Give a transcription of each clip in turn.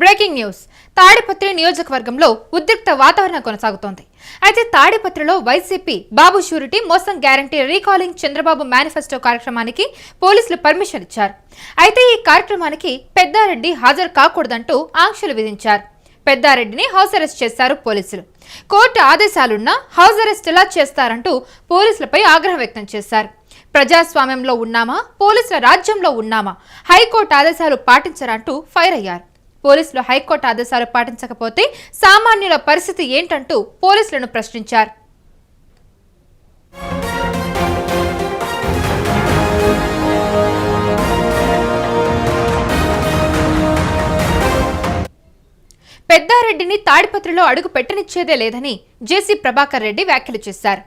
Breaking news. Tadipatri నియోజకవర్గంలో ఉద్రిక్త వాతావరణం కొనసాగుతోంది. అయితే తాడిపత్రిలో వైసీపీ బాబు షూరిటీ మోసం గ్యారంటీ రీకాలింగ్ చంద్రబాబు మేనిఫెస్టో కార్యక్రమానికి పోలీసులు పర్మిషన్ ఇచ్చారు. అయితే ఈ కార్యక్రమానికి పెద్దారెడ్డి హాజరు కాకూడదంటూ ఆంక్షలు విధించారు. పెద్దారెడ్డిని హౌస్ అరెస్ట్ చేశారు పోలీసులు. కోర్టు ఆదేశాలున్నా హౌస్ అరెస్ట్ ఎలా చేస్తారంటూ పోలీసులపై ఆగ్రహం వ్యక్తం చేశారు. ప్రజాస్వామ్యంలో ఉన్నామా? పోలీసుల రాజ్యంలో ఉన్నామా? హైకోర్టు ఆదేశాలు పాటించరంటూ ఫైర్ అయ్యారు. పోలీసులు హైకోర్టు ఆదేశాలు పాటించకపోతే సామాన్యుల పరిస్థితి ఏంటంటూ పోలీసులను ప్రశ్నించారు. పెద్దారెడ్డిని తాడిపత్రిలో అడుగు పెట్టనిచ్చేదే లేదని జేసీ ప్రభాకర్ రెడ్డి వ్యాఖ్యలు చేశారు.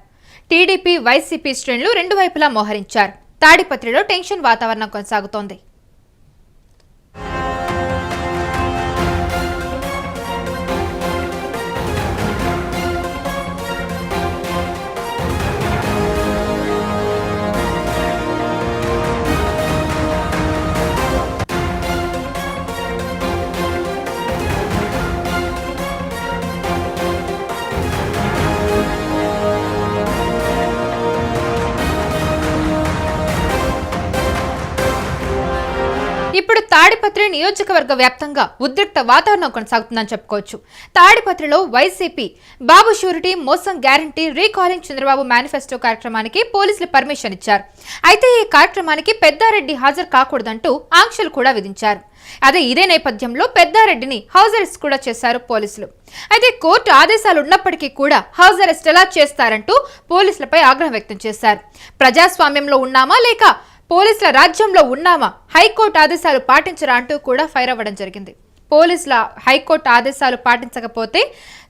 టీడీపీ వైసీపీ శ్రేణులు రెండు వైపులా మోహరించారు. తాడిపత్రిలో టెన్షన్ వాతావరణం కొనసాగుతోంది. ఇప్పుడు తాడిపత్రి నియోజకవర్గ వ్యాప్తంగా ఉద్రిక్త వాతావరణం కొనసాగుతుందని చెప్పుకోవచ్చు. తాడిపత్రిలో వైసీపీ బాబు షూరిటీ మోసం గ్యారంటీ రీకాలింగ్ చంద్రబాబు మేనిఫెస్టో కార్యక్రమానికి పోలీసులు పర్మిషన్ ఇచ్చారు. అయితే ఈ కార్యక్రమానికి పెద్దారెడ్డి హాజరు కాకూడదంటూ ఆంక్షలు కూడా విధించారు. అదే ఇదే నేపథ్యంలో పెద్దారెడ్డిని హౌస్ అరెస్ట్ కూడా చేశారు పోలీసులు. అయితే కోర్టు ఆదేశాలు ఉన్నప్పటికీ కూడా హౌస్ అరెస్ట్ ఎలా చేస్తారంటూ పోలీసులపై ఆగ్రహం వ్యక్తం చేశారు. ప్రజాస్వామ్యంలో ఉన్నామా లేక పోలీసుల రాజ్యంలో ఉన్నామా? హైకోర్టు ఆదేశాలు పాటించరా అంటూ కూడా ఫైర్ అవ్వడం జరిగింది. పోలీసుల హైకోర్టు ఆదేశాలు పాటించకపోతే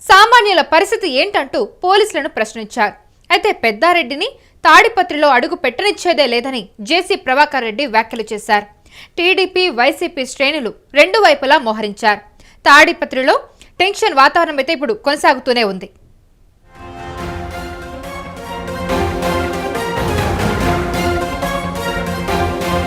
సామాన్యుల పరిస్థితి ఏంటంటూ పోలీసులను ప్రశ్నించారు. అయితే పెద్దారెడ్డిని తాడిపత్రిలో అడుగు పెట్టనిచ్చేదే లేదని జేసీ ప్రభాకర్ రెడ్డి వ్యాఖ్యలు చేశారు. టీడీపీ వైసీపీ శ్రేణులు రెండు వైపులా మోహరించారు. తాడిపత్రిలో టెన్షన్ వాతావరణం అయితే ఇప్పుడు కొనసాగుతూనే ఉంది.